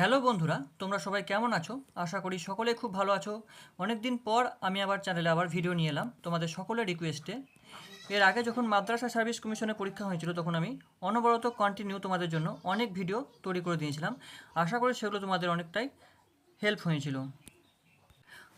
Hello বন্ধুরা, তোমরা সবাই কেমন আছো? আশা করি সকলে খুব ভালো আছো। অনেক দিন পর আমি আবার চ্যানেলে আবার ভিডিও নিয়ে এলাম তোমাদের সকলের রিকোয়েস্টে এর আগে যখন মাদ্রাসা সার্ভিস কমিশনে পরীক্ষা হয়েছিল, তখন আমি অনবরত কন্টিনিউ তোমাদের জন্য অনেক ভিডিও তৈরি করে দিয়েছিলাম। আশা করি সেগুলো তোমাদের অনেকটাই হেল্প হয়েছিল।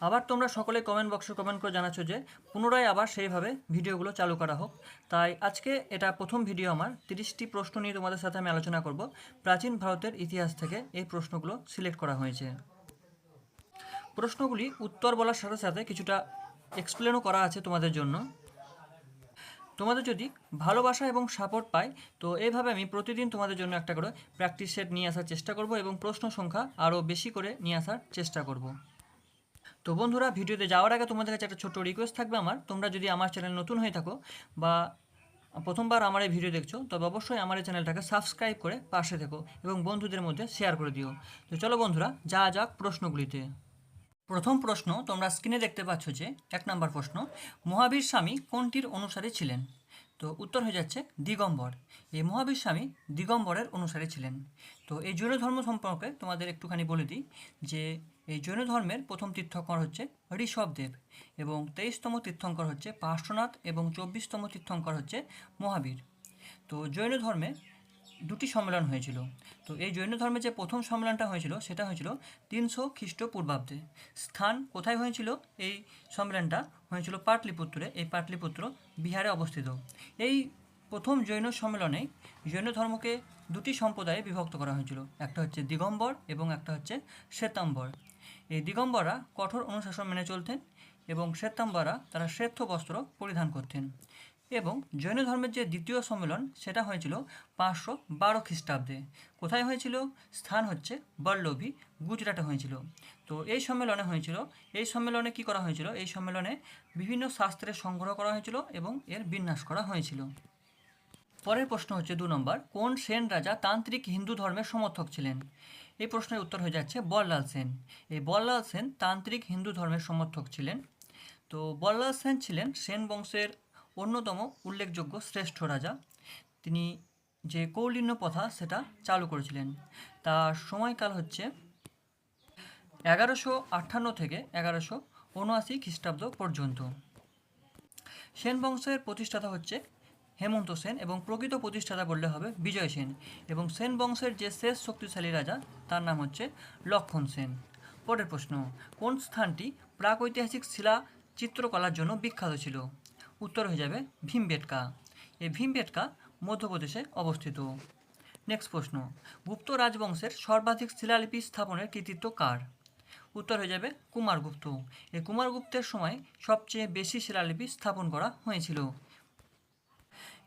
আবার তোমরা সকলে কমেন্ট বক্সে কমেন্ট করে জানাচ্ছ যে, পুনরায় আবার সেইভাবে ভিডিওগুলো চালু করা হোক। তাই আজকে এটা প্রথম ভিডিও আমার। তিরিশটি প্রশ্ন নিয়ে তোমাদের সাথে আমি আলোচনা করব। প্রাচীন ভারতের ইতিহাস থেকে এই প্রশ্নগুলো সিলেক্ট করা হয়েছে। প্রশ্নগুলি উত্তর বলার সাথে সাথে কিছুটা এক্সপ্লেনও করা আছে তোমাদের জন্য। তোমাদের যদি ভালোবাসা এবং সাপোর্ট পাই তো এইভাবে আমি প্রতিদিন তোমাদের জন্য একটা করে প্র্যাকটিস সেট নিয়ে আসার চেষ্টা করব এবং প্রশ্ন সংখ্যা আরও বেশি করে নিয়ে আসার চেষ্টা করব। তো বন্ধুরা, ভিডিওতে যাওয়ার আগে তোমাদের কাছে একটা ছোট্ট রিকোয়েস্ট থাকবে আমার। তোমরা যদি আমার চ্যানেল নতুন হয়ে থাকো বা প্রথমবার আমার এই ভিডিও দেখছ, তবে অবশ্যই আমার এই চ্যানেলটাকে সাবস্ক্রাইব করে পাশে থেকো এবং বন্ধুদের মধ্যে শেয়ার করে দিও। তো চলো বন্ধুরা যা যাক প্রশ্নগুলিতে। প্রথম প্রশ্ন, তোমরা স্ক্রিনে দেখতে পাচ্ছ যে, এক নম্বর প্রশ্ন, মহাবীর স্বামী কোনটির অনুসারী ছিলেন? তো উত্তর হয়ে যাচ্ছে দিগম্বর। এই মহাবীর স্বামী দিগম্বরের অনুসারী ছিলেন। তো এই জৈন ধর্ম সম্পর্কে তোমাদের একটুখানি বলে দিই যে এই জৈন ধর্মের প্রথম তীর্থঙ্কর হচ্ছে ঋষভদেব এবং তেইশতম তীর্থঙ্কর হচ্ছে পার্শ্বনাথ এবং চব্বিশতম তীর্থঙ্কর হচ্ছে মহাবীর। তো জৈন ধর্মে দুটি সম্মেলন হয়েছিল। তো এই জৈন ধর্মে যে প্রথম সম্মেলনটা হয়েছিল সেটা হয়েছিল তিনশো খ্রিস্টপূর্বাব্দে। স্থান কোথায় হয়েছিল? এই সম্মেলনটা হয়েছিল পাটলিপুত্রে। এই পাটলিপুত্র বিহারে অবস্থিত। এই প্রথম জৈন সম্মেলনে জৈন ধর্মকে দুটি সম্প্রদায়ে বিভক্ত করা হয়েছিল। একটা হচ্ছে দিগম্বর এবং একটা হচ্ছে শ্বেতাম্বর। এই দিগম্বররা কঠোর অনুশাসন মেনে চলতেন এবং শ্বেতাম্বররা তারা শ্বেত বস্ত্র পরিধান করতেন এবং জৈন ধর্মের যে দ্বিতীয় সম্মেলন, সেটা হয়েছিল পাঁচশো বারো খ্রিস্টাব্দে। কোথায় হয়েছিল? স্থান হচ্ছে বল্লভী, গুজরাটে হয়েছিল। তো এই সম্মেলনে হয়েছিল, এই সম্মেলনে কি করা হয়েছিল? এই সম্মেলনে বিভিন্ন শাস্ত্রের সংগ্রহ করা হয়েছিল এবং এর বিন্যাস করা হয়েছিল। পরের প্রশ্ন হচ্ছে দু নম্বর, কোন সেন রাজা তান্ত্রিক হিন্দু ধর্মের সমর্থক ছিলেন? এই প্রশ্নের উত্তর হয়ে যাচ্ছে বল্লাল সেন। এই বল্লাল সেন তান্ত্রিক হিন্দু ধর্মের সমর্থক ছিলেন। তো বল্লাল সেন ছিলেন সেন বংশের অন্যতম উল্লেখযোগ্য শ্রেষ্ঠ রাজা। তিনি যে কৌলিন্য প্রথা সেটা চালু করেছিলেন। তার সময়কাল হচ্ছে এগারোশো আটান্ন থেকে এগারোশো উনআশি খ্রিস্টাব্দ পর্যন্ত। সেন বংশের প্রতিষ্ঠাতা হচ্ছে হেমন্ত সেন এবং প্রকৃত প্রতিষ্ঠাতা বললে হবে বিজয় সেন এবং সেন বংশের যে শেষ শক্তিশালী রাজা, তার নাম হচ্ছে লক্ষণ সেন। পরের প্রশ্ন, কোন স্থানটি প্রাগৈতিহাসিক শিলা চিত্রকলার জন্য বিখ্যাত ছিল? উত্তর হয়ে যাবে ভীমবেটকা। এই ভীমবেটকা মধ্যপ্রদেশে অবস্থিত। নেক্সট প্রশ্ন, গুপ্ত রাজবংশের সর্বাধিক শিলালিপি স্থাপনের কৃতিত্ব কার? উত্তর হয়ে যাবে কুমারগুপ্ত। এই কুমারগুপ্তের সময় সবচেয়ে বেশি শিলালিপি স্থাপন করা হয়েছিল।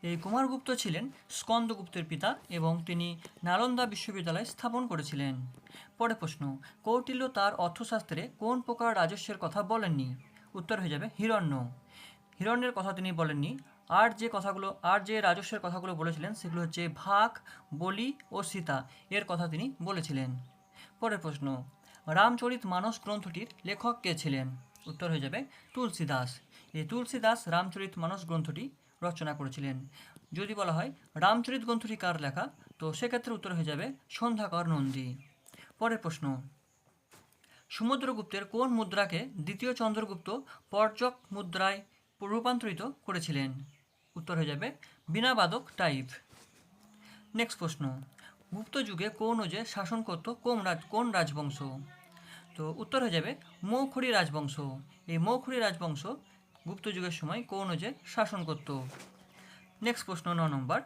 এই কুমারগুপ্ত ছিলেন স্কন্দগুপ্তের পিতা এবং তিনি নালন্দা বিশ্ববিদ্যালয় স্থাপন করেছিলেন। পরে প্রশ্ন, কৌটিল্য তার অর্থশাস্ত্রে কোন প্রকার রাজস্বের কথা বলেননি? উত্তর হয়ে যাবে, হিরণ্য। হিরণ্যের কথা তিনি বলেননি। আর যে কথাগুলো, আর যে রাজস্বের কথাগুলো বলেছিলেন সেগুলো হচ্ছে ভাগ, বলি ও সীতা এর কথা তিনি বলেছিলেন। পরের প্রশ্ন, রামচরিত মানস গ্রন্থটির লেখক কে ছিলেন? উত্তর হয়ে যাবে, তুলসীদাস। এই তুলসীদাস রামচরিত মানস গ্রন্থটি রচনা করেছিলেন। যদি বলা হয় রামচরিত গ্রন্থটি কার লেখা, তো সেক্ষেত্রে উত্তর হয়ে যাবে সন্ধ্যাকর নন্দী। পরের প্রশ্ন, সমুদ্রগুপ্তের কোন মুদ্রাকে দ্বিতীয় চন্দ্রগুপ্ত পর্যক মুদ্রায় রূপান্তরিত করেছিলেন? উত্তর হয়ে যাবে বিনাবাদক টাইপ নেক্সট প্রশ্ন, গুপ্ত যুগে কৌনজে শাসন করত কোন রাজ, কোন রাজবংশ? তো উত্তর হয়ে যাবে মৌখুরি রাজবংশ। এই মৌখুরি রাজবংশ গুপ্ত যুগের সময় কৌনজে শাসন করত। নেক্সট প্রশ্ন ন নম্বর।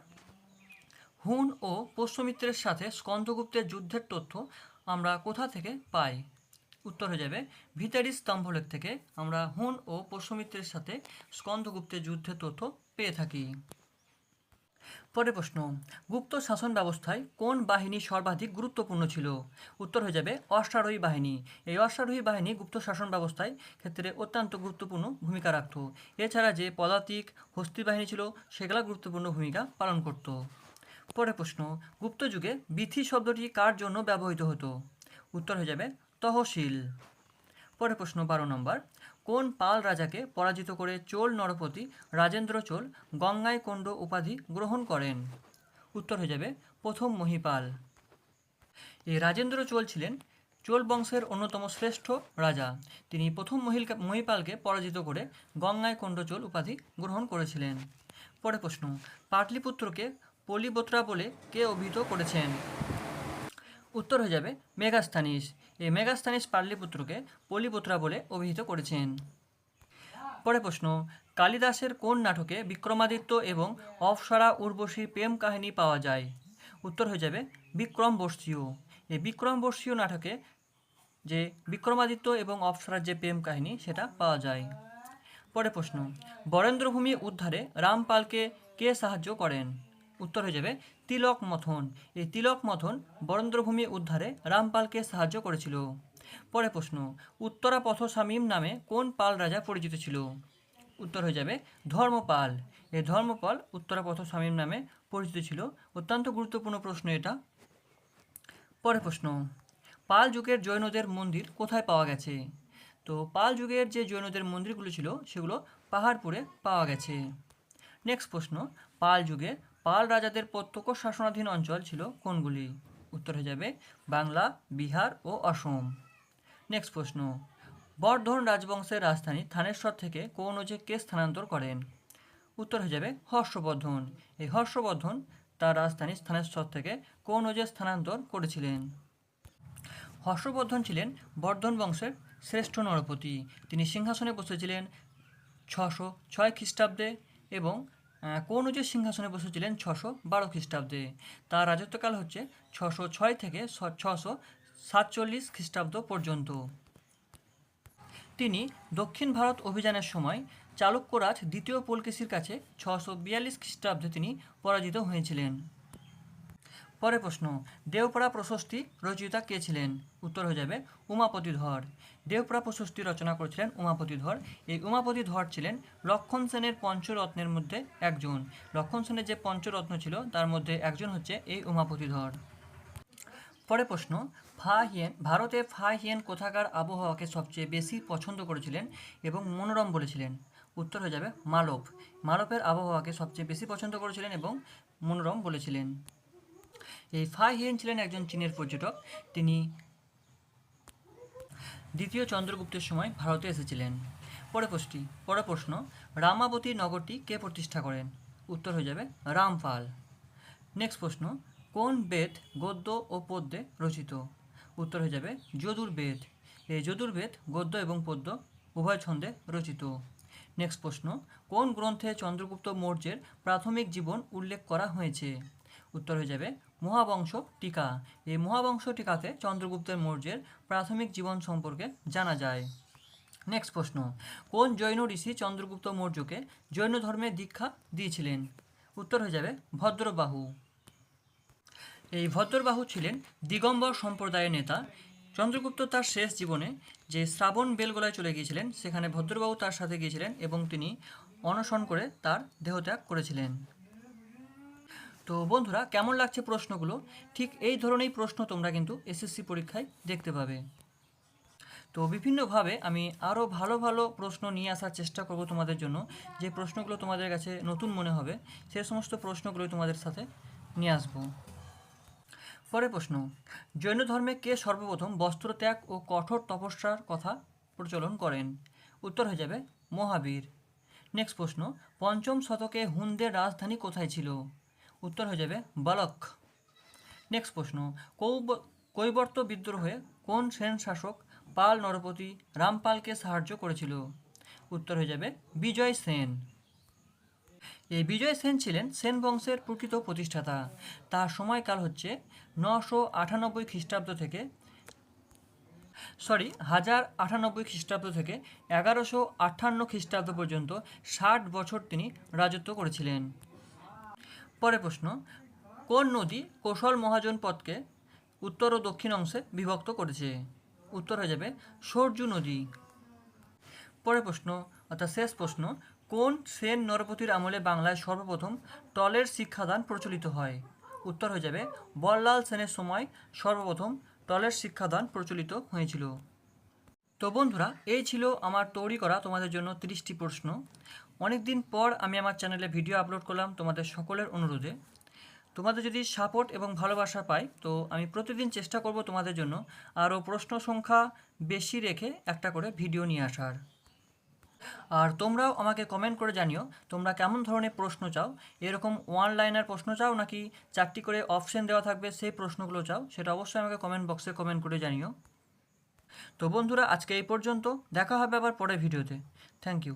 হুন ও পুষ্যমিত্রের সাথে স্কন্দগুপ্তের যুদ্ধের তথ্য আমরা কোথা থেকে পাই? উত্তর হয়ে যাবে, ভিতারি স্তম্ভলেখ থেকে আমরা হুন ও পুষ্যমিত্রের সাথে স্কন্দগুপ্তের যুদ্ধের তথ্য পেয়ে থাকি। পরের প্রশ্ন, গুপ্ত শাসন ব্যবস্থায় কোন বাহিনী সর্বাধিক গুরুত্বপূর্ণ ছিল? উত্তর হয়ে যাবে, অশ্বারোহী বাহিনী। এই অশ্বারোহী বাহিনী গুপ্ত শাসন ব্যবস্থায় ক্ষেত্রে অত্যন্ত গুরুত্বপূর্ণ ভূমিকা রাখত। এছাড়া যে পদাতিক হস্তি বাহিনী ছিল, সেগুলো গুরুত্বপূর্ণ ভূমিকা পালন করত। পরের প্রশ্ন, গুপ্ত যুগে বিথি শব্দটি কার জন্য ব্যবহৃত হতো? উত্তর হয়ে যাবে তহসিল পরের প্রশ্ন, বারো নম্বর কোন পাল রাজাকে পরাজিত করে চোল নরপতি রাজেন্দ্র চোল গঙ্গায় কোণ্ড উপাধি গ্রহণ করেন? উত্তর হয়ে যাবে প্রথম মহিপাল। এই রাজেন্দ্র চোল ছিলেন চোল বংশের অন্যতম শ্রেষ্ঠ রাজা। তিনি প্রথম মহিলকা মহিপালকে পরাজিত করে গঙ্গায় কোণ্ডচোল উপাধি গ্রহণ করেছিলেন। পরে প্রশ্ন, পাটলিপুত্রকে পলিবোত্রা বলে কে অভিহিত করেছেন? উত্তর হয়ে যাবে মেগাস্থানিস এই মেগাস্থানিস পাটলিপুত্রকে পলিবোত্রা বলে অভিহিত করেছেন। পরে প্রশ্ন, কালিদাসের কোন নাটকে বিক্রমাদিত্য এবং অপসরা উর্বশীর প্রেম কাহিনী পাওয়া যায়? উত্তর হয়ে যাবে বিক্রম বর্ষীয় এই বিক্রম বর্ষীয় নাটকে যে বিক্রমাদিত্য এবং অপসরার যে প্রেম কাহিনী, সেটা পাওয়া যায়। পরে প্রশ্ন, বরেন্দ্রভূমি উদ্ধারে রামপালকে কে সাহায্য করেন? উত্তর হয়ে যাবে তিলক মথন। এই তিলক মথন বরেন্দ্রভূমি উদ্ধারে রামপালকে সাহায্য করেছিল। পরে প্রশ্ন উত্তরা পথস্বামীম নামে কোন পাল রাজা পরিচিত ছিল? উত্তর হয়ে যাবে, ধর্মপাল। এই ধর্মপাল উত্তরা পথস্বামীম নামে পরিচিত ছিল। অত্যন্ত গুরুত্বপূর্ণ প্রশ্ন এটা। পরে প্রশ্ন, পাল যুগের জৈনদের মন্দির কোথায় পাওয়া গেছে? তো পাল যুগের যে জৈনদের মন্দিরগুলো ছিল, সেগুলো পাহাড়পুরে পাওয়া গেছে। নেক্সট প্রশ্ন, পাল যুগে পাল রাজাদের প্রত্যক্ষ শাসনাধীন অঞ্চল ছিল কোনগুলি? উত্তর হয়ে যাবে বাংলা, বিহার ও অসম। নেক্সট প্রশ্ন। বর্ধন রাজবংশের রাজধানী থানেশ্বর থেকে কৌনজে কে স্থানান্তর করেন? উত্তর হয়ে যাবে হর্ষবর্ধন। এই হর্ষবর্ধন তার রাজধানী স্থানেশ্বর থেকে কৌনজে স্থানান্তর করেছিলেন? হর্ষবর্ধন ছিলেন বর্ধন বংশের শ্রেষ্ঠ নরপতি। তিনি সিংহাসনে বসেছিলেন ছশো ছয় খ্রিস্টাব্দে এবং কৌনজের সিংহাসনে বসেছিলেন ছশো বারো খ্রিস্টাব্দে। তার রাজত্বকাল হচ্ছে ছশো ছয় থেকে ছশো সাতচল্লিশ খ্রিস্টাব্দ পর্যন্ত। তিনি দক্ষিণ ভারত অভিযানের সময় চালুক্যরাজ দ্বিতীয় পুলকেশির কাছে ছশো বিয়াল্লিশ খ্রিস্টাব্দে তিনি পরাজিত হয়েছিলেন। পরে প্রশ্ন, দেওপাড়া প্রশস্তি রচয়িতা কে ছিলেন? উত্তর হয়ে যাবে উমাপতি ধর। দেওপাড়া প্রশস্তি রচনা করেছিলেন উমাপতি ধর। এই উমাপতি ধর ছিলেন লক্ষণ সেনের পঞ্চরত্নের মধ্যে একজন। লক্ষণ সেনের যে পঞ্চরত্ন ছিল, তার মধ্যে একজন হচ্ছে এই উমাপতি ধর। পরে প্রশ্ন, ফা হিয়েন, ভারতে ফা হিয়েন কোথাকার আবহাওয়াকে সবচেয়ে বেশি পছন্দ করেছিলেন এবং মনোরম বলেছিলেন? উত্তর হয়ে যাবে মালব। মালবের আবহাওয়াকে সবচেয়ে বেশি পছন্দ করেছিলেন এবং মনোরম বলেছিলেন। এই ফা হিয়েন ছিলেন একজন চীনের পর্যটক। তিনি দ্বিতীয় চন্দ্রগুপ্তের সময় ভারতে এসেছিলেন। পরে প্রশ্নটি পরে প্রশ্ন, রামাবতী নগরটি কে প্রতিষ্ঠা করেন? উত্তর হয়ে যাবে রামপাল। নেক্সট প্রশ্ন, কোন বেদ গদ্য ও পদ্যে রচিত? উত্তর হয়ে যাবে যদুর্বেদ। এই যদুর্বেদ, গদ্য এবং পদ্য উভয় ছন্দে রচিত। নেক্সট প্রশ্ন, কোন গ্রন্থে চন্দ্রগুপ্ত মৌর্যের প্রাথমিক জীবন উল্লেখ করা হয়েছে? উত্তর হয়ে যাবে, মহাবংশ টিকা। এই মহাবংশ টিকাতে চন্দ্রগুপ্তের মৌর্যের প্রাথমিক জীবন সম্পর্কে জানা যায়। নেক্সট প্রশ্ন, কোন জৈন ঋষি চন্দ্রগুপ্ত মৌর্যকে জৈন ধর্মে দীক্ষা দিয়েছিলেন? উত্তর হয়ে যাবে, ভদ্রবাহু। এই ভদ্রবাহু ছিলেন দিগম্বর সম্প্রদায়ের নেতা। চন্দ্রগুপ্ত তার শেষ জীবনে যে শ্রাবণ বেলগোলায় চলে গিয়েছিলেন, সেখানে ভদ্রবাহু তার সাথে গিয়েছিলেন এবং তিনি অনশন করে তার দেহত্যাগ করেছিলেন। তো বন্ধুরা, কেমন লাগছে প্রশ্নগুলো? ঠিক এই ধরনেরই প্রশ্ন তোমরা কিন্তু এসএসসি পরীক্ষায় দেখতে পাবে। তো বিভিন্নভাবে আমি আরও ভালো ভালো প্রশ্ন নিয়ে আসার চেষ্টা করব তোমাদের জন্য। যে প্রশ্নগুলো তোমাদের কাছে নতুন মনে হবে, সে সমস্ত প্রশ্নগুলোই তোমাদের সাথে নিয়ে আসব। পরের প্রশ্ন, জৈন ধর্মে কে সর্বপ্রথম বস্ত্রত্যাগ ও কঠোর তপস্যার কথা প্রচলন করেন? উত্তর হয়ে যাবে, মহাবীর। নেক্সট প্রশ্ন, পঞ্চম শতকে হুনদের রাজধানী কোথায় ছিল? উত্তর হয়ে যাবে বালক। নেক্সট প্রশ্ন কৌব- কৈবর্ত বিদ্রোহে কোন সেন শাসক পাল নরপতি রামপালকে সাহায্য করেছিল? উত্তর হয়ে যাবে বিজয় সেন। এই বিজয় সেন ছিলেন সেন বংশের প্রকৃত প্রতিষ্ঠাতা। তার সময়কাল হচ্ছে নশো আটানব্বই খ্রিস্টাব্দ থেকে সরি হাজার আটানব্বই খ্রিস্টাব্দ থেকে এগারোশো আটান্ন খ্রিস্টাব্দ পর্যন্ত ষাট বছর তিনি রাজত্ব করেছিলেন। পরের প্রশ্ন, কোন নদী কৌশল মহাজন পথকে উত্তর ও দক্ষিণ অংশে বিভক্ত করেছে? উত্তর হয়ে যাবে সরজু নদী। পরের প্রশ্ন, অর্থাৎ শেষ প্রশ্ন, কোন সেন নরপতির আমলে বাংলায় সর্বপ্রথম টলের শিক্ষাদান প্রচলিত হয়? উত্তর হয়ে যাবে বল্লাল সেনের সময় সর্বপ্রথম টলের শিক্ষাদান প্রচলিত হয়েছিল। তো বন্ধুরা, এই ছিল আমার তৈরি করা তোমাদের জন্য তিরিশটি প্রশ্ন। অনেক দিন পর আমি আমার চ্যানেলে ভিডিও আপলোড করলাম তোমাদের সকলের অনুরোধে। তোমাদের যদি সাপোর্ট এবং ভালোবাসা পাই, তো আমি প্রতিদিন চেষ্টা করব তোমাদের জন্য আরও প্রশ্ন সংখ্যা বেশি রেখে একটা করে ভিডিও নিয়ে আসার। আর তোমরাও আমাকে কমেন্ট করে জানিও, তোমরা কেমন ধরনের প্রশ্ন চাও? এরকম ওয়ান লাইনার প্রশ্ন চাও নাকি চারটি করে অপশন দেওয়া থাকবে সেই প্রশ্নগুলো চাও? সেটা অবশ্যই আমাকে কমেন্ট বক্সে কমেন্ট করে জানিও। তো বন্ধুরা, আজকে এই পর্যন্ত। দেখা হবে আবার পরের ভিডিওতে। Thank you